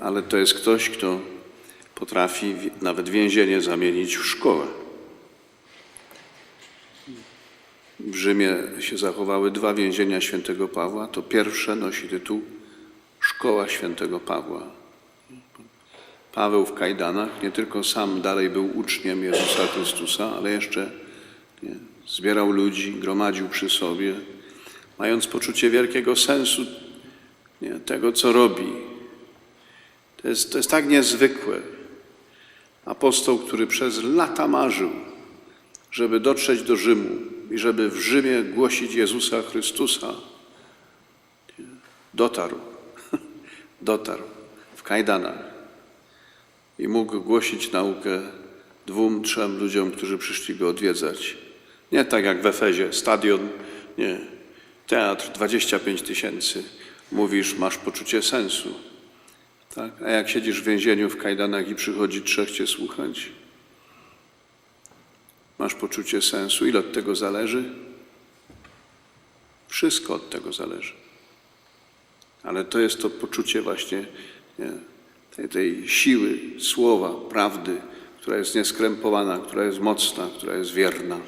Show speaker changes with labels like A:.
A: ale to jest ktoś, kto potrafi nawet więzienie zamienić w szkołę. W Rzymie się zachowały dwa więzienia świętego Pawła. To pierwsze nosi tytuł Szkoła świętego Pawła. Paweł w kajdanach nie tylko sam dalej był uczniem Jezusa Chrystusa, ale jeszcze nie, zbierał ludzi, gromadził przy sobie, mając poczucie wielkiego sensu nie, tego, co robi. To jest, to jest tak niezwykłe. Apostoł, który przez lata marzył, żeby dotrzeć do Rzymu i żeby w Rzymie głosić Jezusa Chrystusa, dotarł, dotarł w kajdanach i mógł głosić naukę dwóm, trzem ludziom, którzy przyszli go odwiedzać. Nie tak jak w Efezie, stadion, nie, teatr 25 tysięcy. Mówisz, masz poczucie sensu. Tak? A jak siedzisz w więzieniu w kajdanach i przychodzi trzech cię słuchać, masz poczucie sensu. Ile od tego zależy? Wszystko od tego zależy. Ale to jest to poczucie właśnie nie, tej, tej siły słowa, prawdy, która jest nieskrępowana, która jest mocna, która jest wierna.